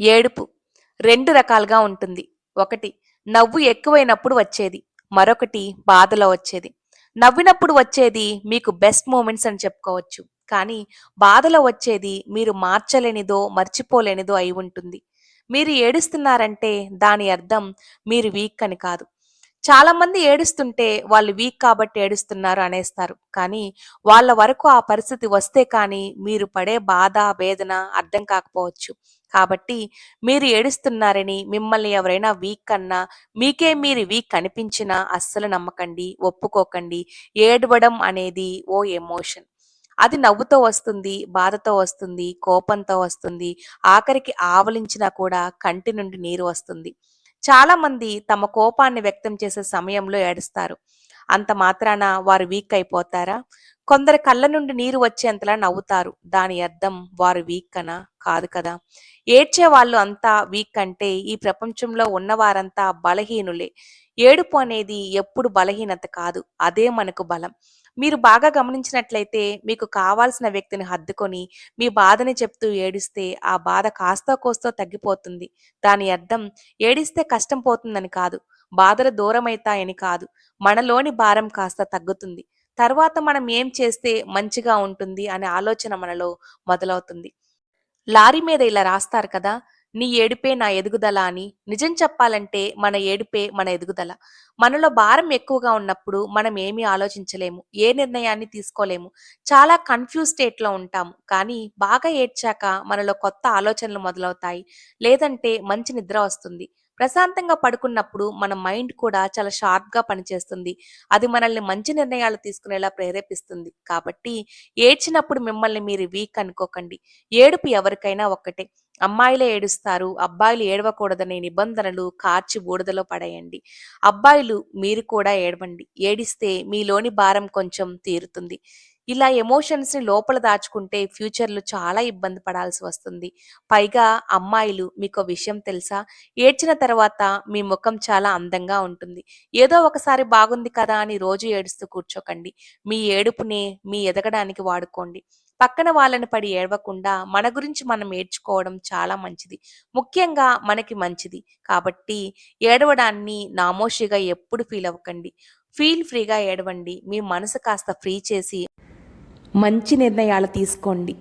ఏడుపు. రెండు రకాలుగా ఉంటుంది. ఒకటి నవ్వు ఎక్కువైనప్పుడు వచ్చేది. మరొకటి బాధలో వచ్చేది. నవ్వినప్పుడు వచ్చేది మీకు బెస్ట్ మూమెంట్స్ అని చెప్పుకోవచ్చు. కానీ బాధలో వచ్చేది మీరు మార్చలేనిదో మర్చిపోలేనిదో అయి ఉంటుంది. మీరు ఏడుస్తున్నారంటే దాని అర్థం మీరు వీక్ అని కాదు. చాలా మంది ఏడుస్తుంటే వాళ్ళు వీక్ కాబట్టి ఏడుస్తున్నారు అనేస్తారు. కానీ వాళ్ళ వరకు ఆ పరిస్థితి వస్తే కానీ మీరు పడే బాధ వేదన అర్థం కాకపోవచ్చు. కాబట్టి మీరు ఏడుస్తున్నారని మిమ్మల్ని ఎవరైనా వీక్ అన్నా మీకే మీరు వీక్ అనిపించినా అస్సలు నమ్మకండి ఒప్పుకోకండి. ఏడవడం అనేది ఓ ఎమోషన్. అది నవ్వుతో వస్తుంది బాధతో వస్తుంది కోపంతో వస్తుంది. ఆఖరికి ఆవలించినా కూడా కంటి నుండి నీరు వస్తుంది. చాలా మంది తమ కోపాన్ని వ్యక్తం చేసే సమయంలో ఏడుస్తారు. అంత మాత్రాన వారు వీక్ అయిపోతారా? కొందరు కళ్ళ నుండి నీరు వచ్చేంతలా నవ్వుతారు. దాని అర్థం వారు వీక్ అనా? కాదు కదా. ఏడ్చే వాళ్ళు అంతా వీక్ అంటే ఈ ప్రపంచంలో ఉన్నవారంతా బలహీనులే. ఏడుపు అనేది ఎప్పుడు బలహీనత కాదు. అదే మనకు బలం. మీరు బాగా గమనించినట్లయితే మీకు కావాల్సిన వ్యక్తిని హద్దుకొని మీ బాధని చెప్తూ ఏడిస్తే ఆ బాధ కాస్తో కోస్తో తగ్గిపోతుంది. దాని అర్థం ఏడిస్తే కష్టం పోతుందని కాదు బాధలు దూరమైతాయని కాదు మనలోని భారం కాస్త తగ్గుతుంది. తర్వాత మనం ఏం చేస్తే మంచిగా ఉంటుంది అనే ఆలోచన మనలో మొదలవుతుంది. లారీ మీద ఇలా రాస్తారు కదా నీ ఏడుపే నా ఎదుగుదల అని నిజం చెప్పాలంటే మన ఏడుపే మన ఎదుగుదల. మనలో భారం ఎక్కువగా ఉన్నప్పుడు మనం ఏమీ ఆలోచించలేము ఏ నిర్ణయాన్ని తీసుకోలేము. చాలా కన్ఫ్యూజ్ స్టేట్లో ఉంటాము కానీ బాగా ఏడ్చాక మనలో కొత్త ఆలోచనలు మొదలవుతాయి. లేదంటే మంచి నిద్ర వస్తుంది. ప్రశాంతంగా పడుకున్నప్పుడు మన మైండ్ కూడా చాలా షార్ప్గా పనిచేస్తుంది. అది మనల్ని మంచి నిర్ణయాలు తీసుకునేలా ప్రేరేపిస్తుంది. కాబట్టి ఏడ్చినప్పుడు మిమ్మల్ని మీరు వీక్ అనుకోకండి. ఏడుపు ఎవరికైనా ఒక్కటే. అమ్మాయిలే ఏడుస్తారు. అబ్బాయిలు ఏడవకూడదనే నిబంధనలు కార్చి బూడిదలో పడేయండి. అబ్బాయిలు మీరు కూడా ఏడవండి. ఏడిస్తే మీలోని భారం కొంచెం తీరుతుంది. ఇలా ఎమోషన్స్ని లోపల దాచుకుంటే ఫ్యూచర్లో చాలా ఇబ్బంది పడాల్సి వస్తుంది. పైగా అమ్మాయిలు మీకు విషయం తెలుసా? ఏడ్చిన తర్వాత మీ ముఖం చాలా అందంగా ఉంటుంది. ఏదో ఒకసారి బాగుంది కదా అని రోజు ఏడుస్తూ కూర్చోకండి. మీ ఏడుపునే మీ ఎదగడానికి వాడుకోండి. పక్కన వాళ్ళని పడి ఏడవకుండా మన గురించి మనం ఏడ్చుకోవడం చాలా మంచిది. ముఖ్యంగా మనకి మంచిది. కాబట్టి ఏడవడాన్ని నామోషిగా ఎప్పుడు ఫీల్ అవ్వకండి. ఫీల్ ఫ్రీగా ఏడవండి. మీ మనసు కాస్త ఫ్రీ చేసి మంచి నిర్ణయాలు తీసుకోండి.